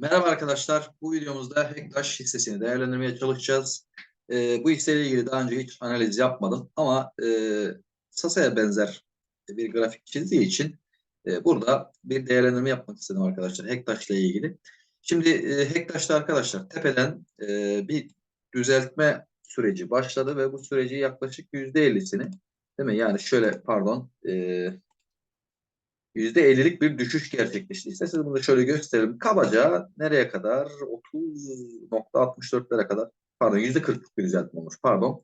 Merhaba arkadaşlar. Bu videomuzda Hektaş hissesini değerlendirmeye çalışacağız. Ee, bu hisseyle ilgili daha önce hiç analiz yapmadım ama e, Sasa'ya benzer bir grafik çizdiği için e, burada bir değerlendirme yapmak istedim arkadaşlar Hektaş ile ilgili. Şimdi e, Hektaş'ta arkadaşlar tepeden e, bir düzeltme süreci başladı ve bu süreci yaklaşık %50'sini değil mi? Yani şöyle pardon e, %50'lik bir düşüş gerçekleşti. İsterseniz bunu şöyle gösterelim. Kabaca nereye kadar? 30.64'lere kadar pardon %40'lık bir düzeltme olmuş pardon.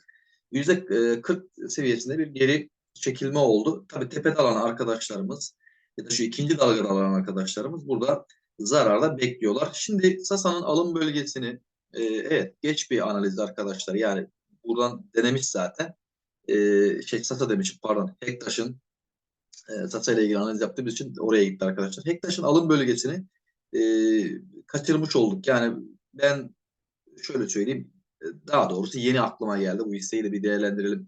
%40 seviyesinde bir geri çekilme oldu. Tabii tepede alan arkadaşlarımız ya da şu ikinci dalgada alan arkadaşlarımız burada zararda bekliyorlar. Şimdi Sasa'nın alım bölgesini e, evet geç bir analiz arkadaşlar. Yani buradan denemiş zaten. E, şey Sasa demişim pardon. Hektaş'ın e, ile ilgili analiz yaptığımız için oraya gitti arkadaşlar. Hektaş'ın alım bölgesini e, kaçırmış olduk. Yani ben şöyle söyleyeyim e, daha doğrusu yeni aklıma geldi. Bu hisseyi de bir değerlendirelim.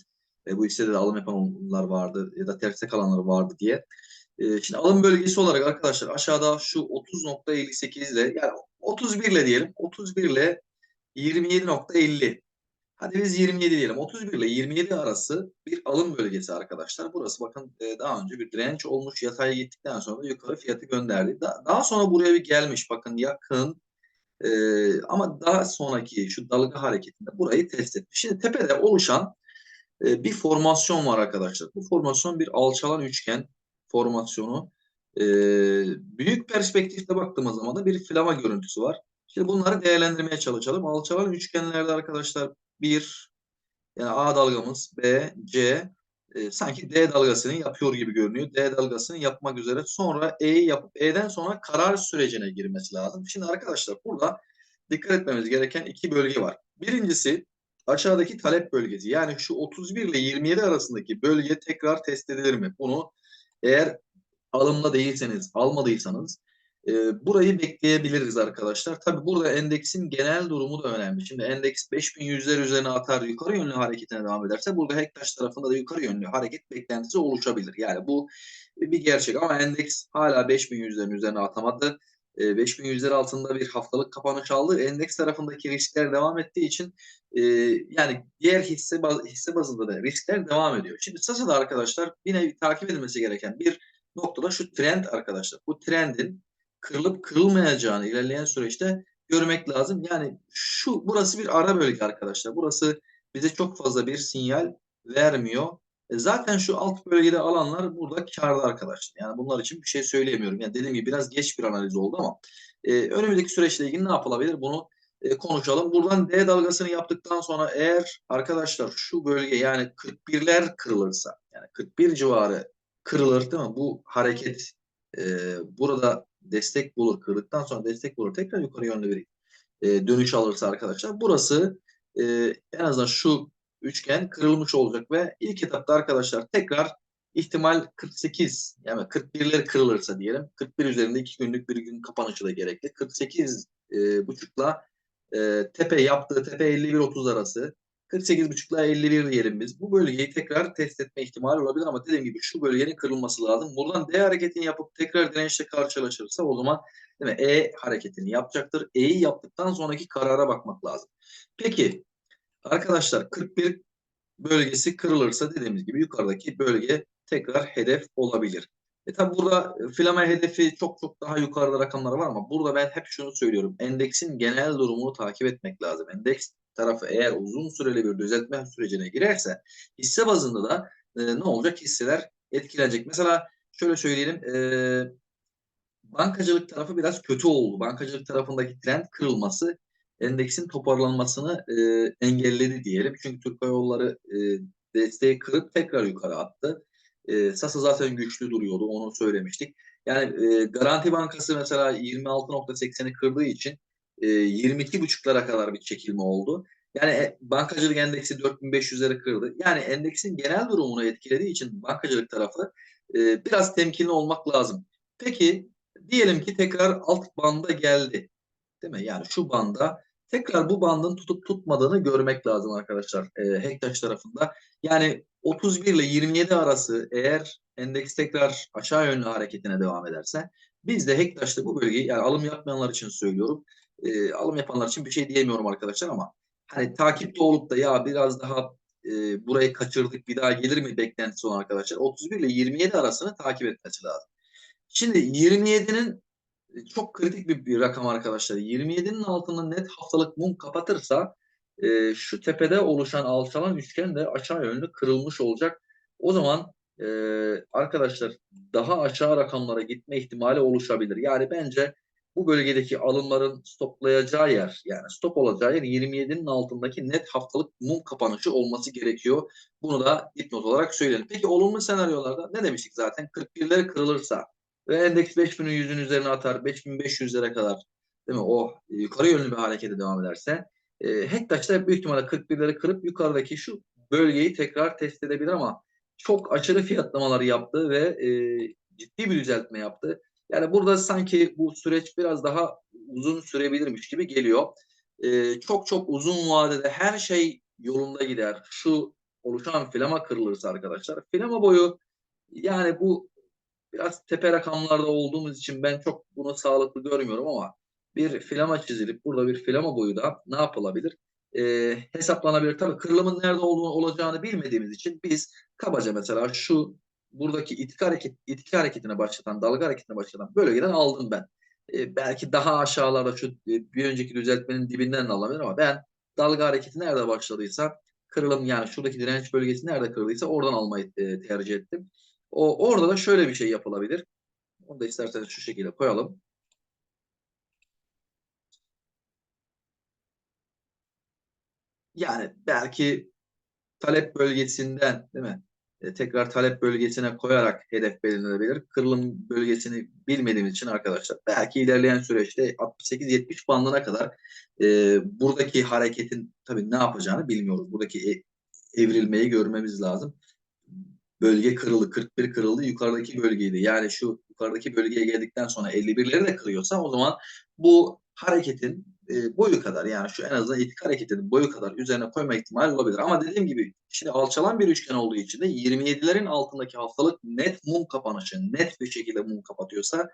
E, bu hissede de alım yapanlar vardı ya da terste kalanlar vardı diye. E, şimdi alım bölgesi olarak arkadaşlar aşağıda şu 30.58 ile yani 31 ile diyelim 31 ile 27.50 Hadi biz 27 diyelim. 31 ile 27 arası bir alım bölgesi arkadaşlar. Burası bakın e, daha önce bir direnç olmuş. Yataya gittikten sonra yukarı fiyatı gönderdi. Daha sonra buraya bir gelmiş. Bakın yakın e, ama daha sonraki şu dalga hareketinde burayı test etmiş. Şimdi tepede oluşan e, bir formasyon var arkadaşlar. Bu formasyon bir alçalan üçgen formasyonu. büyük perspektifte baktığımız zaman da bir flama görüntüsü var. Şimdi bunları değerlendirmeye çalışalım. Alçalan üçgenlerde arkadaşlar bir yani A dalgamız B, C e, sanki D dalgasını yapıyor gibi görünüyor. D dalgasını yapmak üzere sonra E'yi yapıp E'den sonra karar sürecine girmesi lazım. Şimdi arkadaşlar burada dikkat etmemiz gereken iki bölge var. Birincisi aşağıdaki talep bölgesi. Yani şu 31 ile 27 arasındaki bölge tekrar test edilir mi? Bunu eğer alımda değilseniz, almadıysanız e, burayı bekleyebiliriz arkadaşlar. Tabi burada endeksin genel durumu da önemli. Şimdi endeks 5100'ler üzerine atar yukarı yönlü hareketine devam ederse burada Hektaş tarafında da yukarı yönlü hareket beklentisi oluşabilir. Yani bu bir gerçek ama endeks hala 5100'lerin üzerine atamadı. E, 5100'ler altında bir haftalık kapanış aldı. Endeks tarafındaki riskler devam ettiği için e, yani diğer hisse, baz, hisse bazında da riskler devam ediyor. Şimdi Sasa'da arkadaşlar yine takip edilmesi gereken bir noktada şu trend arkadaşlar. Bu trendin kırılıp kırılmayacağını ilerleyen süreçte görmek lazım. Yani şu burası bir ara bölge arkadaşlar. Burası bize çok fazla bir sinyal vermiyor. E zaten şu alt bölgede alanlar burada karlı arkadaşlar. Yani bunlar için bir şey söyleyemiyorum. Yani dediğim gibi biraz geç bir analiz oldu ama e, önümüzdeki süreçle ilgili ne yapılabilir bunu e, konuşalım. Buradan D dalgasını yaptıktan sonra eğer arkadaşlar şu bölge yani 41'ler kırılırsa yani 41 civarı kırılır değil mi? Bu hareket e, burada destek bulur. Kırdıktan sonra destek bulur. Tekrar yukarı yönlü bir e, dönüş alırsa arkadaşlar burası e, en azından şu üçgen kırılmış olacak ve ilk etapta arkadaşlar tekrar ihtimal 48 yani 41'ler kırılırsa diyelim 41 üzerinde 2 günlük bir gün kapanışı da gerekli. 48 e, buçukla e, tepe yaptığı tepe 51-30 arası 48,5 ile 51 diyelim biz. Bu bölgeyi tekrar test etme ihtimali olabilir ama dediğim gibi şu bölgenin kırılması lazım. Buradan D hareketini yapıp tekrar dirençle karşılaşırsa o zaman değil mi? E hareketini yapacaktır. E'yi yaptıktan sonraki karara bakmak lazım. Peki arkadaşlar 41 bölgesi kırılırsa dediğimiz gibi yukarıdaki bölge tekrar hedef olabilir. E tabi burada filama hedefi çok çok daha yukarıda rakamlar var ama burada ben hep şunu söylüyorum. Endeksin genel durumunu takip etmek lazım. Endeks tarafı eğer uzun süreli bir düzeltme sürecine girerse hisse bazında da e, ne olacak? Hisseler etkilenecek. Mesela şöyle söyleyelim e, bankacılık tarafı biraz kötü oldu. Bankacılık tarafındaki trend kırılması endeksin toparlanmasını e, engelledi diyelim. Çünkü Türk Hava Yolları e, desteği kırıp tekrar yukarı attı. E, Sasa zaten güçlü duruyordu onu söylemiştik. Yani e, Garanti Bankası mesela 26.80'i kırdığı için e, 22.5'lara kadar bir çekilme oldu. Yani e, bankacılık endeksi 4500'leri kırdı. Yani endeksin genel durumunu etkilediği için bankacılık tarafı e, biraz temkinli olmak lazım. Peki diyelim ki tekrar alt banda geldi. Değil mi? Yani şu banda tekrar bu bandın tutup tutmadığını görmek lazım arkadaşlar e, Hektaş tarafında. Yani 31 ile 27 arası eğer endeks tekrar aşağı yönlü hareketine devam ederse Biz de Hektaş'ta bu bölgeyi yani alım yapmayanlar için söylüyorum. E, alım yapanlar için bir şey diyemiyorum arkadaşlar ama hani takipte olup da ya biraz daha e, burayı kaçırdık bir daha gelir mi beklentisi olan arkadaşlar 31 ile 27 arasını takip etmesi lazım. Şimdi 27'nin çok kritik bir, bir rakam arkadaşlar. 27'nin altında net haftalık mum kapatırsa e, şu tepede oluşan alçalan üçgen de aşağı yönlü kırılmış olacak. O zaman e, arkadaşlar daha aşağı rakamlara gitme ihtimali oluşabilir. Yani bence bu bölgedeki alımların stoplayacağı yer yani stop olacağı yer 27'nin altındaki net haftalık mum kapanışı olması gerekiyor. Bunu da dipnot olarak söyleyelim. Peki olumlu senaryolarda ne demiştik zaten? 41'ler kırılırsa ve endeks 5000'in yüzün üzerine atar 5500'lere kadar değil mi? O yukarı yönlü bir harekete devam ederse e, Hektaş'ta büyük ihtimalle 41'leri kırıp yukarıdaki şu bölgeyi tekrar test edebilir ama çok aşırı fiyatlamalar yaptı ve e, ciddi bir düzeltme yaptı. Yani burada sanki bu süreç biraz daha uzun sürebilirmiş gibi geliyor. E, çok çok uzun vadede her şey yolunda gider. Şu oluşan flama kırılırsa arkadaşlar. Flama boyu yani bu biraz tepe rakamlarda olduğumuz için ben çok bunu sağlıklı görmüyorum ama bir flama çizilip burada bir flama boyu da ne yapılabilir? E, hesaplanabilir. Tabii kırılımın nerede olduğunu olacağını bilmediğimiz için biz kabaca mesela şu buradaki itki hareket itki hareketine başlatan, dalga hareketine başlatan bölgeden aldım ben. E, belki daha aşağılarda şu e, bir önceki düzeltmenin dibinden de alabilir ama ben dalga hareketi nerede başladıysa kırılım yani şuradaki direnç bölgesi nerede kırıldıysa oradan almayı e, tercih ettim. O orada da şöyle bir şey yapılabilir. Onu da isterseniz şu şekilde koyalım. Yani belki talep bölgesinden değil mi? E, tekrar talep bölgesine koyarak hedef belirlenebilir. Kırılım bölgesini bilmediğimiz için arkadaşlar belki ilerleyen süreçte 68-70 bandına kadar e, buradaki hareketin tabii ne yapacağını bilmiyoruz. Buradaki e, evrilmeyi görmemiz lazım. Bölge kırıldı, 41 kırıldı, yukarıdaki bölgeydi. Yani şu yukarıdaki bölgeye geldikten sonra 51'leri de kırıyorsa o zaman bu hareketin e, boyu kadar yani şu en azından itik hareketinin boyu kadar üzerine koyma ihtimali olabilir. Ama dediğim gibi şimdi alçalan bir üçgen olduğu için de 27'lerin altındaki haftalık net mum kapanışı net bir şekilde mum kapatıyorsa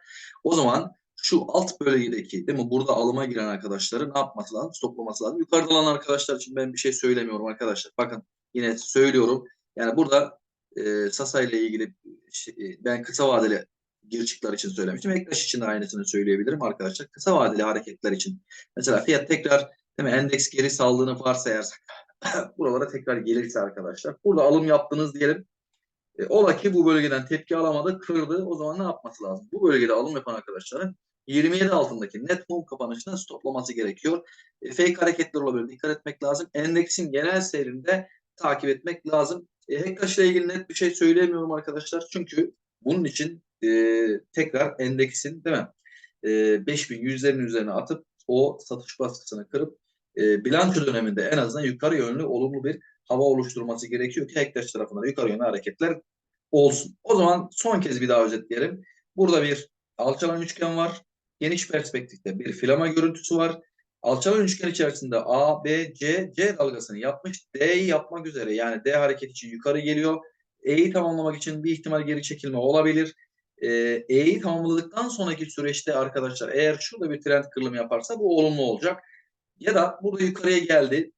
o zaman şu alt bölgedeki değil mi burada alıma giren arkadaşları ne yapması lazım? Stoplaması lazım. Yukarıda olan arkadaşlar için ben bir şey söylemiyorum arkadaşlar. Bakın yine söylüyorum. Yani burada e, Sasa ile ilgili şey, ben kısa vadeli girişikler için söylemiştim. Ektaş için de aynısını söyleyebilirim arkadaşlar. Kısa vadeli hareketler için. Mesela fiyat tekrar değil mi, endeks geri saldığını varsayarsak buralara tekrar gelirse arkadaşlar. Burada alım yaptınız diyelim. E, ola ki bu bölgeden tepki alamadı, kırdı. O zaman ne yapması lazım? Bu bölgede alım yapan arkadaşların 27 altındaki net mum kapanışını stoplaması gerekiyor. E, fake hareketler olabilir. Dikkat etmek lazım. Endeksin genel seyrinde takip etmek lazım. E, Hektaş ile ilgili net bir şey söyleyemiyorum arkadaşlar. Çünkü bunun için e, tekrar endeksin değil mi? E, 5100'lerin üzerine atıp o satış baskısını kırıp e, bilanço döneminde en azından yukarı yönlü olumlu bir hava oluşturması gerekiyor ki Hektaş tarafından yukarı yönlü hareketler olsun. O zaman son kez bir daha özetleyelim. Burada bir alçalan üçgen var. Geniş perspektifte bir filama görüntüsü var. Alçalan üçgen içerisinde A, B, C, C dalgasını yapmış. D'yi yapmak üzere yani D hareket için yukarı geliyor. E'yi tamamlamak için bir ihtimal geri çekilme olabilir. E'yi tamamladıktan sonraki süreçte arkadaşlar eğer şurada bir trend kırılımı yaparsa bu olumlu olacak. Ya da burada yukarıya geldi.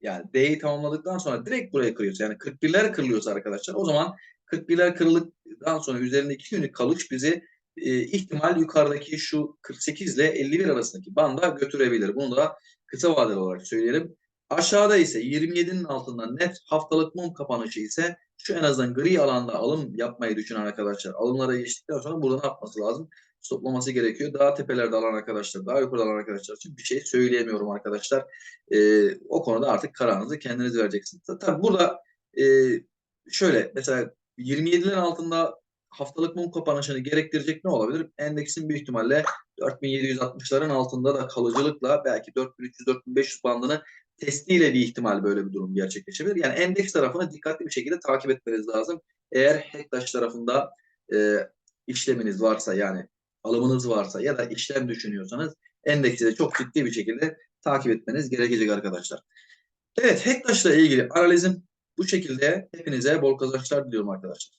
Yani D'yi tamamladıktan sonra direkt buraya kırıyorsa yani 41'ler kırılıyorsa arkadaşlar o zaman 41'ler kırıldıktan sonra üzerinde 2 günlük kalış bizi e, ihtimal yukarıdaki şu 48 ile 51 arasındaki banda götürebilir. Bunu da kısa vadeli olarak söyleyelim. Aşağıda ise 27'nin altında net haftalık mum kapanışı ise şu en azından gri alanda alım yapmayı düşünen arkadaşlar alımlara geçtikten sonra burada ne yapması lazım? Stoplaması gerekiyor. Daha tepelerde alan arkadaşlar, daha yukarıda alan arkadaşlar için bir şey söyleyemiyorum arkadaşlar. Ee, o konuda artık kararınızı kendiniz vereceksiniz. Tabii burada e, şöyle mesela 27'lerin altında haftalık mum kapanışını gerektirecek ne olabilir? Endeksin büyük ihtimalle 4760'ların altında da kalıcılıkla belki 4300-4500 bandını testiyle bir ihtimal böyle bir durum gerçekleşebilir. Yani endeks tarafını dikkatli bir şekilde takip etmeniz lazım. Eğer Hektaş tarafında e, işleminiz varsa yani alımınız varsa ya da işlem düşünüyorsanız endeksi de çok ciddi bir şekilde takip etmeniz gerekecek arkadaşlar. Evet Hektaş'la ilgili analizim bu şekilde. Hepinize bol kazançlar diliyorum arkadaşlar.